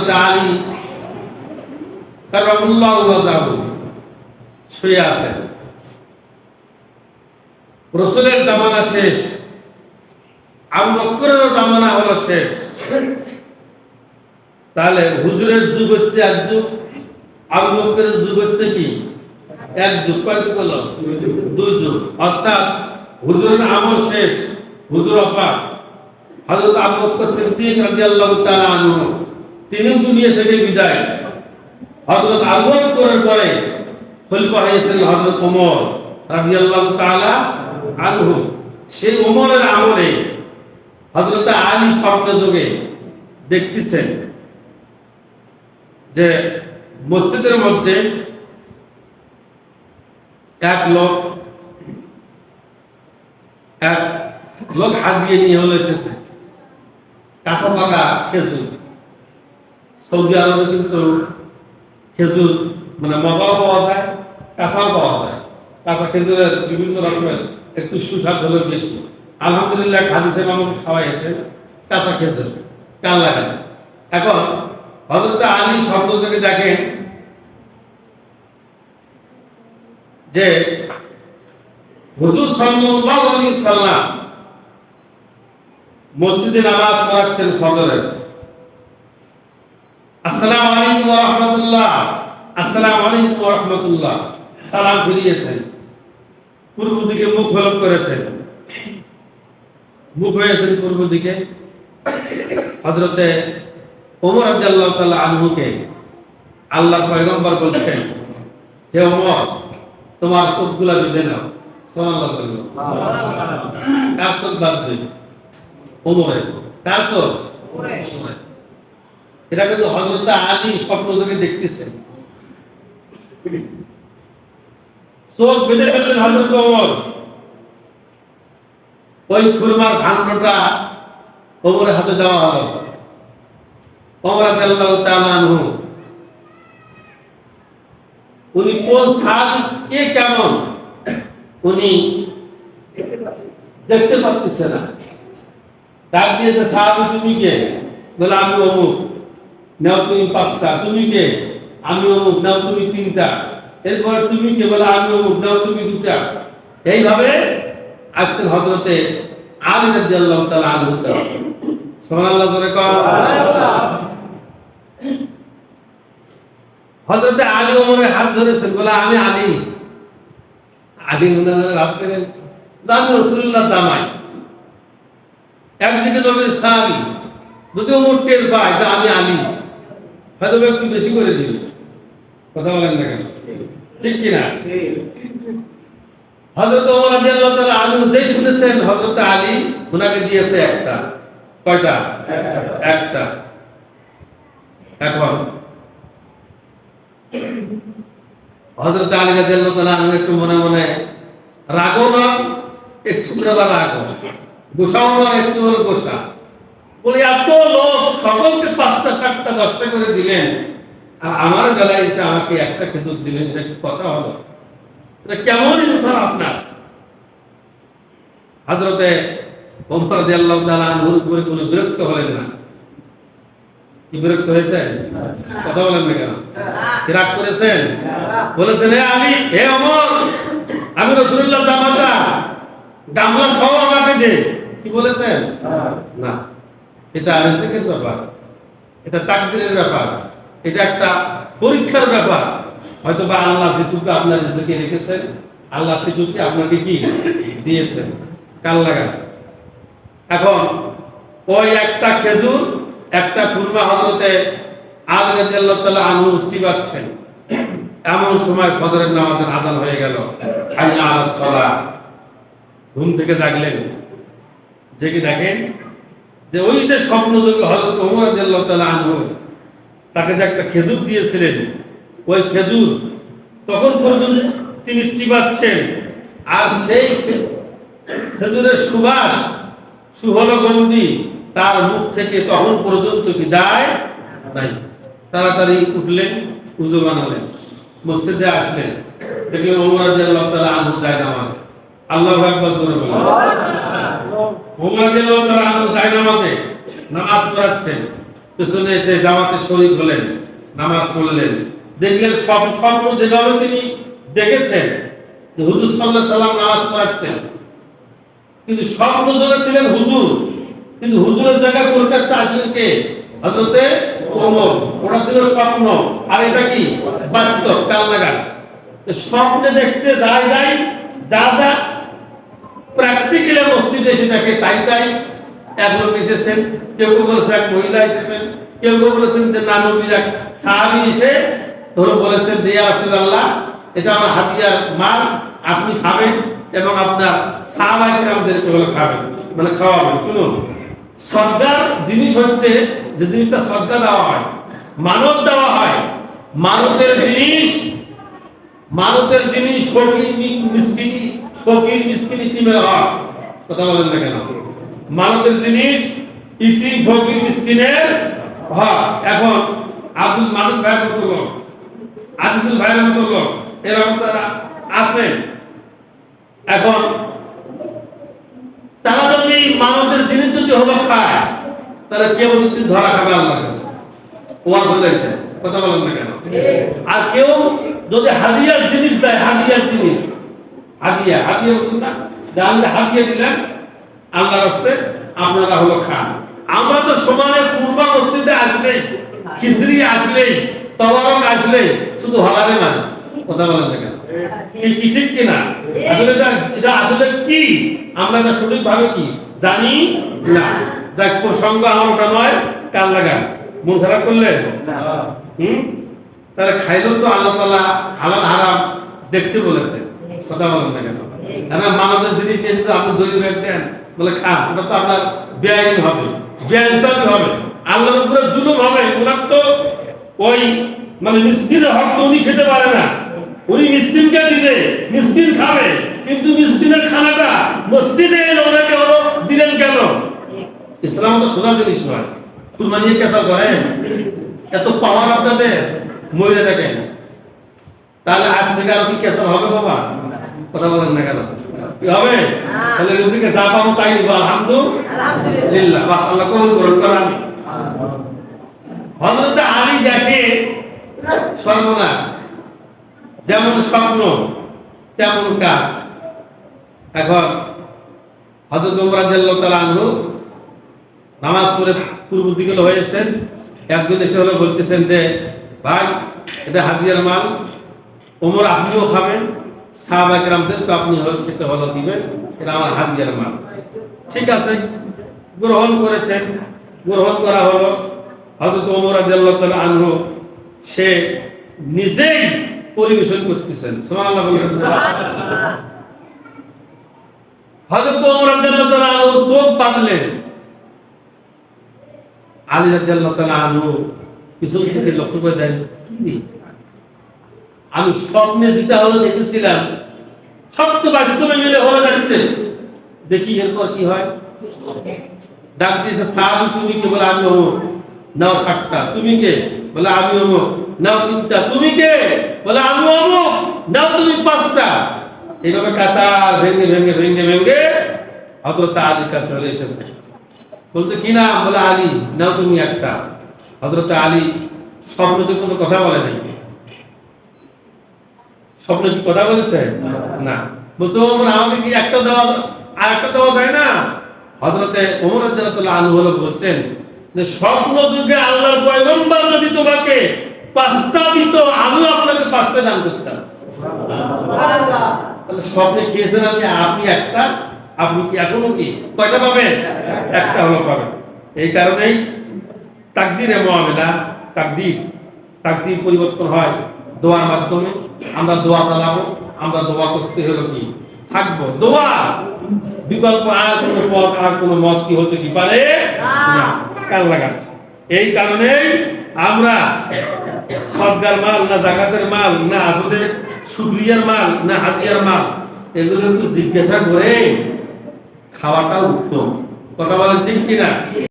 হযরত আলী কাররামুল্লাহু ওয়াজহাহু শুয়ে আছেন। রসুলের জামানা শেষ আবু বকরেরও জামানা হলো শেষ। তাহলে হুজুরের যুগ হচ্ছে এক যুগ আবু বকরের যুগ হচ্ছে কি? এক যুগ কয় যুগ হলো? দুই যুগ। অর্থাৎ হুজুরের আমল শেষ হুজুর অপা হযরত আবু বকর সিদ্দিক রাদিয়াল্লাহু তাআলা আনহু তিনিও দুনিয়া থেকে বিদায়। হযরত আবু বকরের পরে খলিফা হয়েছেন হযরত ওমর রাদিয়াল্লাহু তাআলা আনহু। সেই ওমরের আমলে হযরত আলী স্বপ্ন যোগে দেখতেছেন যে মসজিদের মধ্যে এক লোক এক লোক হাত দিয়ে নিয়ে হলো এসেছে। কাঁচা পাকা খেজুর। সৌদি আরবে কিন্তু খেজুর মানে মজাও পাওয়া যায়, কাঁচাও পাওয়া যায়। কাঁচা খেজুরের বিভিন্ন রকমের একটু সুস্বাদ হলো বেশি। আলহামদুলিল্লাহ হাদিসে মামুন খাওয়াইছে, কাঁচা খেজুর। কান লাগে না। এখন হজরত আলী থেকে দেখেন, যে হুজুর সাল্লাল্লাহু আলাইহি সাল্লাম মসজিদে নামাজ পড়াচ্ছেন ফজরের। আসসালামু আলাইকুম ওয়া রাহমাতুল্লাহ। আসসালামু আলাইকুম ওয়া রাহমাতুল্লাহ। সালাম ফিরিয়েছেন পূর্ব দিকে মুখ হলক করেছেন। মুখ হয়েছেন পূর্ব দিকে। হযরতে ওমর রাদিয়াল্লাহু তাআলা আনহুকে আল্লাহ পয়গম্বর বলছেন হে ওমর তোমার চোখগুলা বেঁধে নাও। কার চোখ বাঁধবে? ওমরের। কার চোখ। এটা কিন্তু হযরত আলী স্বপ্ন যোগে দেখতেছেন চোখ বেঁধে ফেললেন ওমর। ওই খুরমার ভাণ্ডটা হাতে হলো আনহু। উনি কোন সাহাবী, কে কেমন? উনি দেখতে পাচ্ছেন না। ডাক দিয়েছে, সাহাবী, তুমি কে? বলে, আমি অমুক। নাও তুমি পাঁচটা, তুমি কে? আমি অমুক, নাও তুমি তিনটা। এরপর তুমি কে? বলে, আমি অমুক, নাও তুমি দুটা। এইভাবে আসছেন হজরতে আলী রাদিয়াল্লাহু তাআলা আনহু সুবহানাল্লাহ, জোরে হজরতে আলী ওমরের হাত ধরেছেন, বলে, আমি আলী। আলী মনে ভাবছেন যে রসুল্লাহ জামাই একদিকে নবীর সাহাবি যদি ওমর টের পায় যে আমি আলী। হয়তো একটু বেশি করে দিবি কথা বলেন না কেন? ঠিক কিনা? হযরত ওমর রাদিয়াল্লাহু তাআলা আনহু যেই শুনেছেন, হযরত আলী ওনাকে দিয়েছে একটা। কয়টা? একটা। এখন হযরত আলী রাদিয়াল্লাহু তাআলা আনহু একটু মনে মনে, রাগও না, একটু বা রাগও গোসাও না, একটু গোসা। বলে, এত লোক সকলকে পাঁচটা সাতটা, দশটা করে দিলেন, আর আমার বেলায় এসে আমাকে একটা খেজুর দিলেন, এটা কি কথা হলো? কেমন স্যার আপনার? হাজরতে ওমর কোনো বিরক্ত হলেন না? কি বিরক্ত কথা বলেন না কেন? রাগ করেছেন? বলেছেন হে আলী হে অমর আমি জামাতা, গামলা সহ আমাকে দে। কি বলেছেন? না। এটা রিজিকের ব্যাপার। এটা তাকদিরের ব্যাপার, এটা একটা পরীক্ষার ব্যাপার। হয়তো বা আল্লাহ যেটুকু আপনার রিজিকে রেখেছেন, আল্লাহ সেটুকু আপনাকে কি দিয়েছেন? কাল লাগা? এখন, ওই একটা খেজুর, একটা কুরমা হজরতে আলী রাদিয়াল্লাহু তাআলা আনহু চিবাচ্ছেন এমন সময় ফজরের নামাজের আজান হয়ে গেল। আলাস সালাহ। ঘুম থেকে জাগলেন। জেগে দেখেন যে ওই যে স্বপ্ন যোগে হযরত ওমর রাদিয়াল্লাহু তাআলা আনহু তাকে যে একটা খেজুর দিয়েছিলেন ওই খেজুর তখন পর্যন্ত তিনি চিবাচ্ছেন। আর সেই খেজুরের সুবাস সুহল গন্ধি তার মুখ থেকে তখন পর্যন্ত কি যায় নাই। তাড়াতাড়ি উঠলেন উজু বানালেন মসজিদে আসলেন। দেখলেন ওমর রাদিয়াল্লাহু তাআলা আনহু যায় নামাজে। আল্লাহু আকবার জোরে বলেন। ওমর যায় নামাজে পড়াচ্ছেন, পেছনে এসে জামাতে শরীর হলেন, নামাজ পড়লেন। দেখলেন সব স্বপ্ন যেভাবে তিনি দেখেছেন যে হুজুর সাল্লাহ সাল্লাম নামাজ পড়াচ্ছেন। কিন্তু স্বপ্ন যোগে ছিলেন হুজুর। কিন্তু হুজুরের জায়গায় প্রকাশ্যে আসলেন কে? হজরতে ওমর। ওটা ছিল স্বপ্ন। আর এটা কি? বাস্তব কাল স্বপ্নে দেখছে যাই যাই, যা যা প্র্যাকটিক্যালি মসজিদে এসে তাই তাই এক লোক এসেছেন, কেউ কেউ বলেছেন এক মহিলা এসেছেন, কেউ কেউ বলেছেন যে না নবীর এক সাহাবি এসে ধরো বলেছেন যে রাসূলুল্লাহ, এটা আমার হাতিয়ার মাল, আপনি খাবেন এবং আপনার সাহাবাই আমাদেরকে বলে খাবেন মানে খাওয়াবেন। শুনুন সরকার জিনিস হচ্ছে যে জিনিসটা সরকার দেওয়া হয়, মানব দেওয়া হয়, মানবের জিনিস মানবের জিনিস ফকির মি- মিসকিনি, ফকির, মিসকিন ইতিমের হক কথা বলেন না কেন? মানবের জিনিস ইতিম ফকির, মিসকিনের হক এখন আব্দুল মাজেদ ভাইয়ের মতো লোক, আজিজুল ভাইয়ের মতো লোক, এরকম তারা আছে। এখন তারা যদি মানবের জিনিস যদি হলো খায়, তাহলে কেউ যদি ধরা খাবে আল্লাহর কাছে? ওয়াজ হলে। কথা বলেন না কেন? আর কেউ যদি হাদিয়ার জিনিস দেয়, হাদিয়ার জিনিস, হাদিয়া হাদিয়া বলছেন না? আমি হাদিয়া দিলেন আল্লাহ রাস্তে আপনারা হলো খান। আমরা তো সমানে পূর্বা মসজিদে আসলেই খিচড়ি আসলেই তবরক আসলেই শুধু হলারে না কথা বলেন না কি- কি ঠিক কিনা আসলে এটা এটা আসলে কি? আমরা এটা সঠিক ভাবে কি জানি না। যাক প্রসঙ্গ আমার ওটা নয় কাল লাগান। মন খারাপ করলেন হুম? তাহলে খাইলেও তো আল্লাহ তাআলা হালাল হারাম দেখতে বলেছে। কথা বলেন না কেন? মানবের জিনিস নিয়ে আপনি ব্যাগ দেন বলে খান ওটা তো আপনার বেআইন হবে বেআইনসাফি হবে। আল্লাহর উপরে জুলুম হবে ওনার তো ওই মানে মিষ্টির হক তো উনি খেতে পারে না। উনি মিষ্টিনকে দিবে মিষ্টিন খাবে, কিন্তু মিষ্টিনের খানাটা মসজিদে ওনাকে হলো দিলেন কেন? ইসলাম তো সোজা জিনিস নয়। কুরবানি কেসা করেন এত পাওয়ার আপনাদের, মরে দেখেন তাহলে আজ থেকে আর কি কেসা হবে বাবা? কথা বলেন না কেন? কি হবে? তাহলে রিজিকে যা পাবো তাই নিবো আলহামদুলিল্লাহ। বাস আল্লাহ কবুল করুন করেন হযরত আলী দেখে সর্বনাশ। যেমন স্বপ্ন তেমন কাজ। এখন হযরত ওমর রাদিয়াল্লাহু তাআলা আনহু নামাজ পড়ে পূর্ব দিকে হয়েছেন একজন এসে হলো বলতেছেন যে ভাই এটা হাদিয়ার মাল। ওমর আপনিও খাবেন। সাহাবা কেরামদেরকে আপনি খেতে হলো দিবেন, এটা আমার হাদিয়ার মাল। ঠিক আছে, গ্রহণ করেছেন, গ্রহণ করা হলো। হযরত ওমর রাদিয়াল্লাহু আনহু, সে নিজেই পরিবেশন করতেছেন। সুবহানাল্লাহ বলতেছেন হযরত ওমর রাদিয়াল্লাহু আনহু চোখ বাঁধলেন। আলী রাদিয়াল্লাহু আনহু পিছন থেকে লক্ষ্য করে দেন কি? আমি স্বপ্নে যেটা হলো দেখেছিলাম সত্য বাস্তবে মিলে হয়ে যাচ্ছে। দেখি এরপর কি হয়? ডাক দিয়েছে সাহাবি তুমি কে? বলে, আমি অমুক নাও সাতটা। তুমি কে? বলে, আমি অমুক নাও তিনটা। তুমি কে? বলে, আমি অমুক নাও তুমি পাঁচটা। এইভাবে কাতার ভেঙে ভেঙে ভেঙে ভেঙে হযরত আলী কাছে চলে এসেছে। বলছে, কি নাম? বলে, আলী। নাও তুমি একটা। হযরত আলী স্বপ্নতে কোনো কথা বলে নাই। স্বপ্ন কি কথা বলেছে? না। বলছে ওমর আমাকে কি একটা দেওয়া আর একটা দেওয়া যায় না? হযরতে ওমর রাদিয়াল্লাহু আনহু হলো বলছেন যে স্বপ্ন যুগে আল্লাহর পয়গম্বর যদি তোমাকে পাঁচটা দিত আমিও আপনাকে পাঁচটা দান করতাম। তাহলে স্বপ্নে খেয়েছেন আপনি আপনি একটা? আপনি কি এখনও কি? কয়টা পাবেন? একটা হলো পাবেন। এই কারণেই তাকদিরে মুআমিলা তাকদির তাকদির পরিবর্তন হয় দোয়ার মাধ্যমে। আমরা দোয়া চালাবো, আমরা দোয়া করতে হলো কি? থাকব। দোয়া! বিকল্প আর কোনো পথ, আর কোনো মত কি হতে কি পারে? না। লাগা এই কারণেই আমরা সদগার মাল, না জাকাতের মাল, না আসলে শুক্রিয়ার মাল, না হাতিয়ার মাল, এগুলো একটু জিজ্ঞাসা করে খাওয়াটা উত্তম। কথা বলেন ঠিক কিনা?